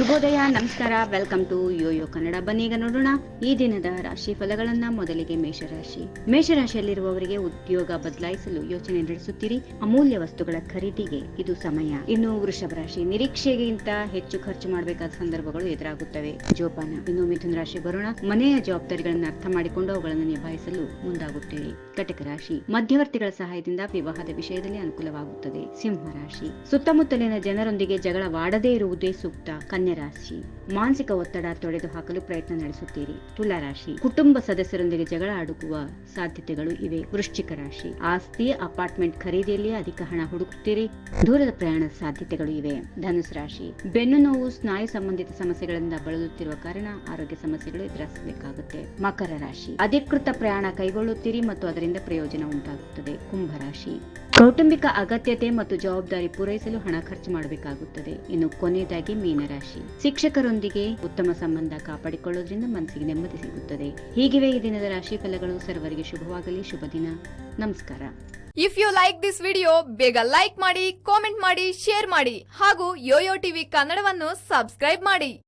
ಶುಭೋದಯ, ನಮಸ್ಕಾರ. Welcome to Yoyo Kannada ಬನ್ನಿ ಈಗ ನೋಡೋಣ. ಈ ದಿನದ ರಾಶಿ ಫಲಗಳನ್ನ ಮೊದಲಿಗೆ ಮೇಷರಾಶಿ. ಮೇಷರಾಶಿಯಲ್ಲಿರುವವರಿಗೆ ಉದ್ಯೋಗ ಬದಲಾಯಿಸಲು ಯೋಚನೆ ನಡೆಸುತ್ತೀರಿ. ಅಮೂಲ್ಯ ವಸ್ತುಗಳ ಖರೀದಿಗೆ ಇದು ಸಮಯ. ಇನ್ನು ವೃಷಭ ರಾಶಿ, ನಿರೀಕ್ಷೆಗಿಂತ ಹೆಚ್ಚು ಖರ್ಚು ಮಾಡಬೇಕಾದ ಸಂದರ್ಭಗಳು ಎದುರಾಗುತ್ತವೆ. ಜೋಪಾನ. ಇನ್ನು ಮಿಥುನ ರಾಶಿ ಬರೋಣ ಮನೆಯ ಜವಾಬ್ದಾರಿಗಳನ್ನು ಅರ್ಥ ಮಾಡಿಕೊಂಡು ಅವುಗಳನ್ನು ನಿಭಾಯಿಸಲು ಮುಂದಾಗುತ್ತೀರಿ. ಕಟಕ ರಾಶಿ. ಮಧ್ಯವರ್ತಿಗಳ ಸಹಾಯದಿಂದ ವಿವಾಹದ ವಿಷಯದಲ್ಲಿ ಅನುಕೂಲವಾಗುತ್ತದೆ. ಸಿಂಹ ರಾಶಿ. ಸುತ್ತಮುತ್ತಲಿನ ಜನರೊಂದಿಗೆ ಜಗಳವಾಡದೇ ಇರುವುದೇ ಸೂಕ್ತ. ಕನ್ಯಾ ರಾಶಿ. ಮಾನಸಿಕ ಒತ್ತಡ ತೊಡೆದು ಹಾಕಲು ಪ್ರಯತ್ನ ನಡೆಸುತ್ತೀರಿ. ತುಲಾ ರಾಶಿ. ಕುಟುಂಬ ಸದಸ್ಯರೊಂದಿಗೆ ಜಗಳ ಅಡುಗುವ ಸಾಧ್ಯತೆಗಳು ಇವೆ. ವೃಶ್ಚಿಕ ರಾಶಿ. ಆಸ್ತಿ, ಅಪಾರ್ಟ್ಮೆಂಟ್ ಖರೀದಿಯಲ್ಲಿ ಅಧಿಕ ಹಣ ಹುಡುಕುತ್ತೀರಿ. ದೂರದ ಪ್ರಯಾಣ ಸಾಧ್ಯತೆಗಳು ಇವೆ. ಧನುಸ್ ರಾಶಿ. ಬೆನ್ನು ನೋವು, ಸ್ನಾಯು ಸಂಬಂಧಿತ ಸಮಸ್ಯೆಗಳಿಂದ ಬಳಲುತ್ತಿರುವ ಕಾರಣ ಆರೋಗ್ಯ ಸಮಸ್ಯೆಗಳು ಎದುರಿಸಬೇಕಾಗುತ್ತೆ. ಮಕರ ರಾಶಿ. ಅಧಿಕೃತ ಪ್ರಯಾಣ ಕೈಗೊಳ್ಳುತ್ತೀರಿ ಮತ್ತು ಅದರಿಂದ ಪ್ರಯೋಜನ ಉಂಟಾಗುತ್ತದೆ. ಕುಂಭರಾಶಿ ಕೌಟುಂಬಿಕ ಅಗತ್ಯತೆ ಮತ್ತು ಜವಾಬ್ದಾರಿ ಪೂರೈಸಲು ಹಣ ಖರ್ಚು ಮಾಡಬೇಕಾಗುತ್ತದೆ. ಇನ್ನು ಕೊನೆಯದಾಗಿ ಮೀನರಾಶಿ. ಶಿಕ್ಷಕರೊಂದಿಗೆ ಉತ್ತಮ ಸಂಬಂಧ ಕಾಪಾಡಿಕೊಳ್ಳೋದ್ರಿಂದ ಮನಸ್ಸಿಗೆ ನೆಮ್ಮದಿ ಸಿಗುತ್ತದೆ. ಹೀಗಿವೆ ಈ ದಿನದ ರಾಶಿ ಫಲಗಳು. ಸರ್ವರಿಗೆ ಶುಭವಾಗಲಿ. ಶುಭ ದಿನ. ನಮಸ್ಕಾರ. If you like this video ಬೇಗ ಲೈಕ್ ಮಾಡಿ ಕಾಮೆಂಟ್ ಮಾಡಿ ಶೇರ್ ಮಾಡಿ ಹಾಗೂ ಯೋಯೋ ಟಿವಿ ಕನ್ನಡವನ್ನು ಸಬ್ಸ್ಕ್ರೈಬ್ ಮಾಡಿ.